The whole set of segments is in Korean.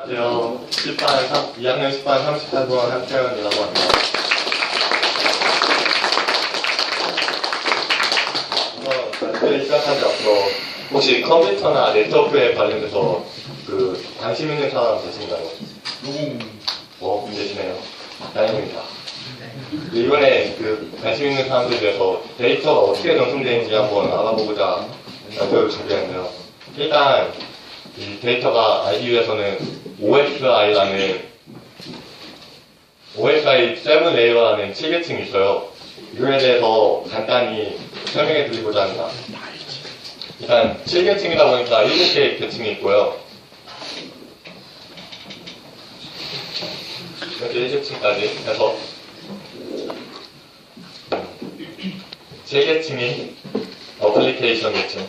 안녕하세요. 10반 3, 2학년 10반 34번 한태현이라고 합니다. 우선 발표를 시작하기 앞서 혹시 컴퓨터나 네트워크에 관련돼서 그 관심 있는 사람 계신가요? 누구? 뭐 계시네요. 다행입니다. 이번에 그 관심 있는 사람들에 대해서 데이터가 어떻게 전송되는지 한번 알아보고자 발표를 준비했는데요. 일단 이 데이터가 위해서는 OSI라는 OSI 7 레이어라는 7계층이 있어요. 이거에 대해서 간단히 설명해 드리고자 합니다. 일단 7계층이다 보니까 7개의 계층이 있고요. 이렇게 1계층까지 해서 7계층이 어플리케이션 계층,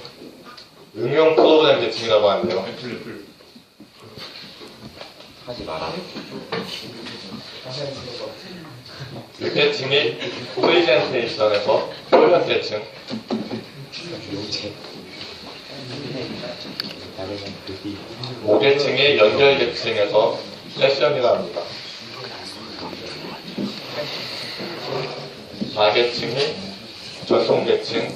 응용 프로그램 계층이라고 하는데요. 애플. 하지 마라. 6계층이 프리젠테이션에서 표현 계층, 요새. 다른 그뒤 5계층이 연결 계층에서 세션이라 합니다. 4계층이 전송 계층,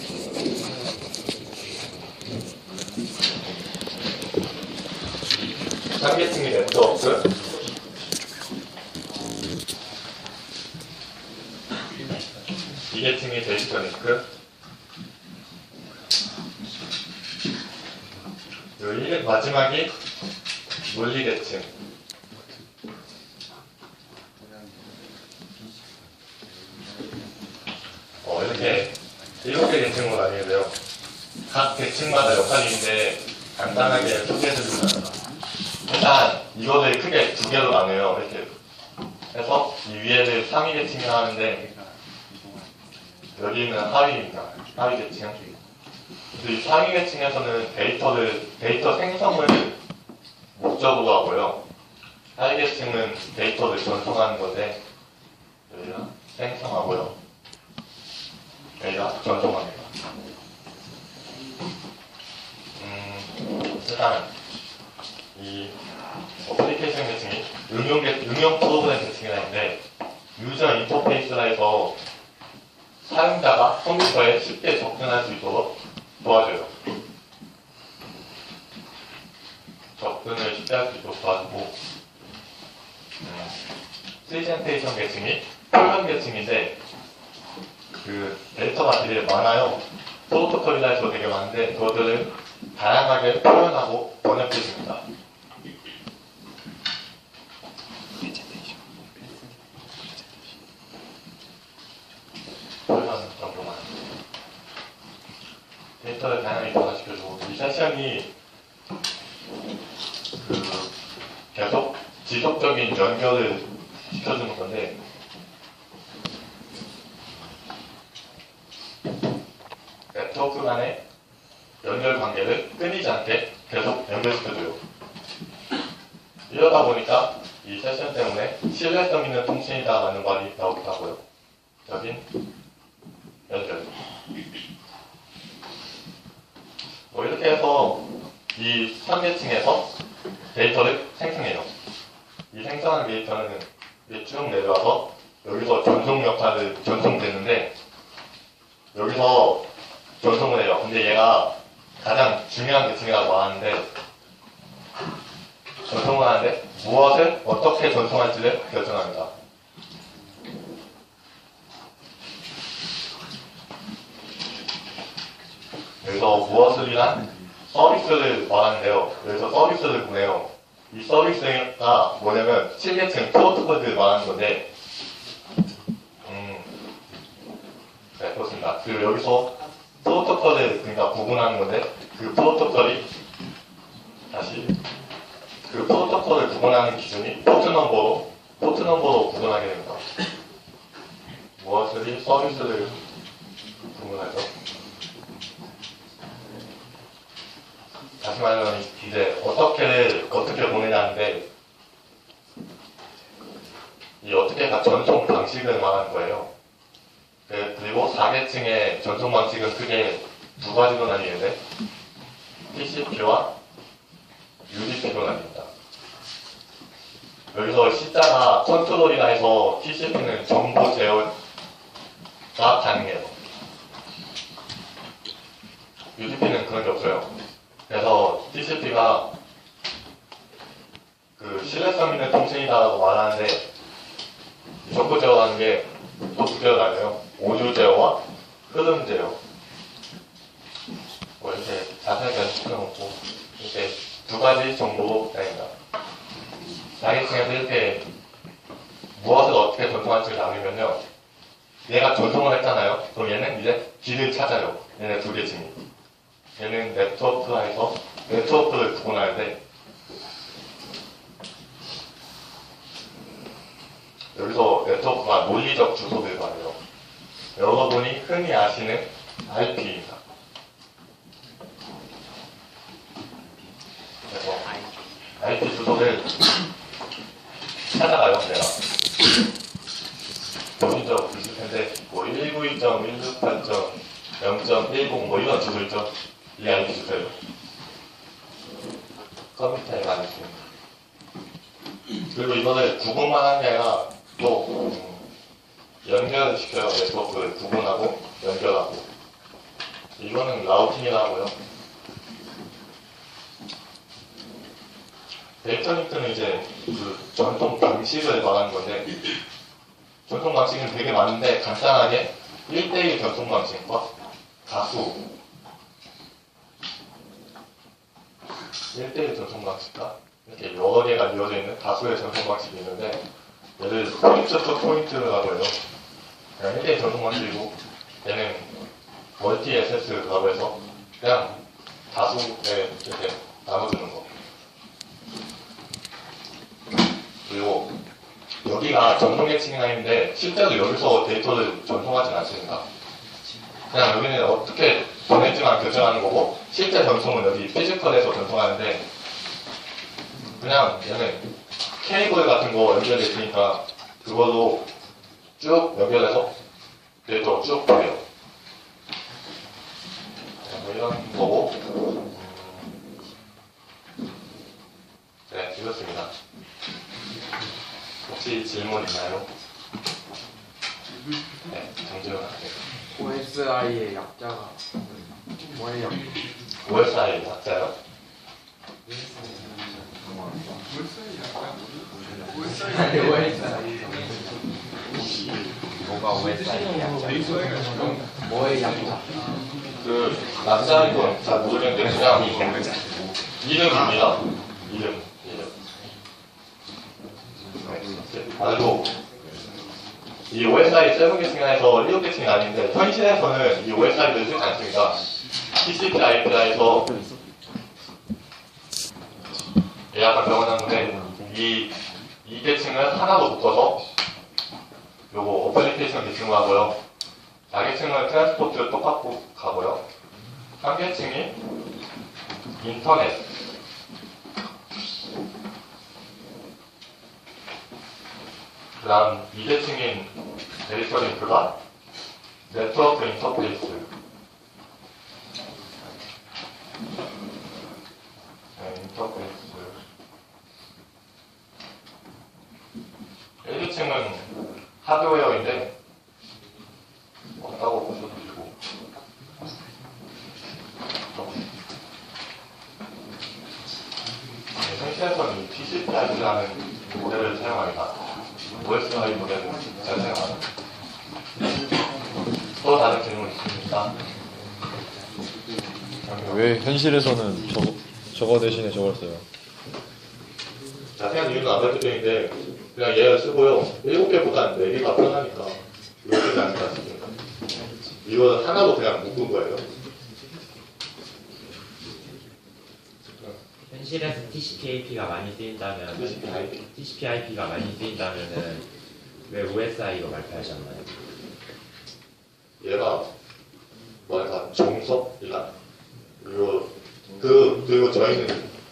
3계층이 네트워크, 2계층이 데이터 링크, 그리고 일- 마지막이 물리 계층. 어, 이렇게 일곱 개 계층으로 나뉘는데요. 각 계층마다 역할이 있는데 간단하게 소개해드리겠습니다. 일단 이거를 크게 두 개로 나눠요. 이렇게 해서 이 위에를 상위 계층이라 하는데 여기는 하위입니다. 하위 계층. 이 상위 계층에서는 데이터를 데이터 생성을 목적으로 하고요. 하위 계층은 데이터를 전송하는 건데 여기가 생성하고요. 여기가 전송합니다. 음, 일단 이 어플리케이션 계층이 응용 계- 응용 프로그램 계층이라 있는데 유저 인터페이스라 해서 사용자가 컴퓨터에 쉽게 접근할 수 있도록 도와줘요. 접근을 쉽게 할 수 있도록 도와주고 음, 프리젠테이션 계층이 표현 계층인데 그 데이터가 되게 많아요. 프로토콜이라 해서 되게 많은데 그것들을 다양하게 표현하고 번역해 줍니다. 표현 정도만. 데이터를 다양하게 변화시켜주고 이 세션이 그 계속 지속적인 연결을 시켜주는 건데 네트워크 간의 연결 관계를 끊이지 않게 계속 연결시켜줘요. 이러다 보니까 이 세션 때문에 신뢰성 있는 통신이다라는 말이 나오기도 하고요. 여긴 연결. 해서 이 3계층에서 데이터를 생성해요. 이 생성한 데이터는 쭉 내려와서 여기서 전송 역할을 전송되는데 여기서 전송을 해요. 근데 얘가 가장 중요한 계층이라고 하는데 전송을 하는데 무엇을 어떻게 전송할지를 결정합니다. 여기서 무엇을이란 서비스를 말하는데요. 여기서 서비스를 보내요. 이 서비스가 뭐냐면 7계층 프로토콜을 말하는 건데 음, 네, 그렇습니다. 그 여기서 프로토콜을 그러니까 구분하는 건데 그 프로토콜이 다시 그 프로토콜을 구분하는 기준이 포트 넘버로 포트 넘버로 구분하게 됩니다. 무엇을 서비스를 구분하죠? 다시 말하면 이제 어떻게 어떻게 보내냐는데 이 어떻게가 전송 방식을 말하는 거예요. 그- 그리고 4계층의 전송 방식은 크게 두 가지로 나뉘는데 TCP와 UDP로 나뉩니다. 여기서 C자가 컨트롤이나 해서 TCP는 정보 제어가 가능해요. UDP는 그런 게 없어요. 그래서 TCP가 그 신뢰성 있는 통신이다라고 말하는데 정보 제어라는 게 또 두 개가 나뉘어요. 오류 제어와 흐름 제어. 뭐 이렇게 자세하게 시켜놓고 이렇게 두 가지 정보가 있다. 자기층에서 이렇게 무엇을 어떻게 전송할지를 나누면요. 얘가 전송을 했잖아요. 그럼 얘는 이제 길을 찾아요. 얘네 두개 층이. 얘는 네트워크에서 네트워크를 구분하는데 여기서 네트워크가 논리적 주소를 말해요. 여러분이 흔히 아시는 IP입니다. 그래서 IP 주소를 찾아가요, 내가. 논리적 있을 텐데, 뭐 192.168.0.10 뭐 이런 주소 있죠? 이 IP 주소예요. 컴퓨터에 많이 씁니다. 그리고 이거를 구분만 하는 게 아니라 또 음, 연결을 시켜요. 네트워크를 구분하고 연결하고. 이거는 라우팅이라고 요. 데이터 링크는 이제 그 전통 방식을 말하는 건데 전통 방식은 되게 많은데 간단하게 1대1 전통 방식과 다수 1대1 전통 방식과 이렇게 여러 개가 이어져 있는 다수의 전통 방식이 있는데 얘를 포인트 투 포인트라고 해요. 그냥 1대1 전통 방식이고 얘는 멀티 SS라고 해서 그냥 다수에 이렇게 나눠주는 거. 그리고 여기가 전송 계층이 라인인데 실제로 여기서 데이터를 전송하진 않습니다. 그냥 여기는 어떻게 보낼지만 결정하는 거고 실제 전송은 여기 피지컬에서 전송하는데 그냥 얘는 케이블 같은 거 연결돼 있으니까 그걸로 쭉 연결해서 데이터 쭉 보내요. 네, 뭐 이런 거고 음, 네 이렇습니다. 혹시 질문 있나요? 네, 정지훈 학생. OSI의 약자가 뭐예요? OSI 학자요? 뭐가 약자? 뭐의 약자? 그 남자인 건잘 모르겠는데 그냥 이름입니다. 이름. 네. 그리고 이 OSI 세븐 계층에서 일곱 계층이 아닌데 현실에서는 이 OSI를 쓰지 않습니다. TCP IP에서 예약을 병원하는데 이, 이 계층을 하나로 묶어서 요거 어플리케이션 계층으로 하고요. 자계층은 트랜스포트 똑같고 가고요. 상계층이 인터넷. 그 다음 2계층인 데이터 링크가 네트워크 인터페이스. 네, 인터페이스. 1계층은 하드웨어인데 없다고 보셔도 되고 네, 현실에서는 TCP/IP라는 모델을 사용합니다. OSI 모델을 잘 사용합니다. 또 다른 질문 있습니까? 왜 현실에서는 저거, 저거 대신에 저걸 써요? 자세한 이유는 안 밝혀져있는데 그냥 얘를 쓰고요. 7개보다는 4개가 편하니까 이거 쓰지 않을까 싶습니다. 이거는 하나로 그냥 묶은 거예요. 현실에서 TCP/IP가 많이 쓰인다면 TCP/IP. TCP/IP가 많이 쓰인다면은 왜 OSI로 발표하셨나요? 얘가 뭐랄까 정석이다. 그리고 그 그리고 저희는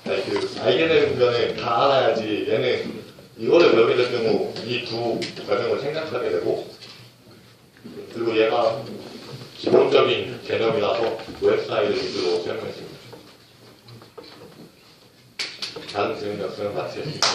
아니, 그 알게 되는 거는 다 알아야지 얘는 이거를 될 경우 이 두 과정을 생각하게 되고 그리고 얘가 기본적인 개념이라서 웹사이트 위주로 설명했습니다. 다른 질문이 없으면 마치겠습니다.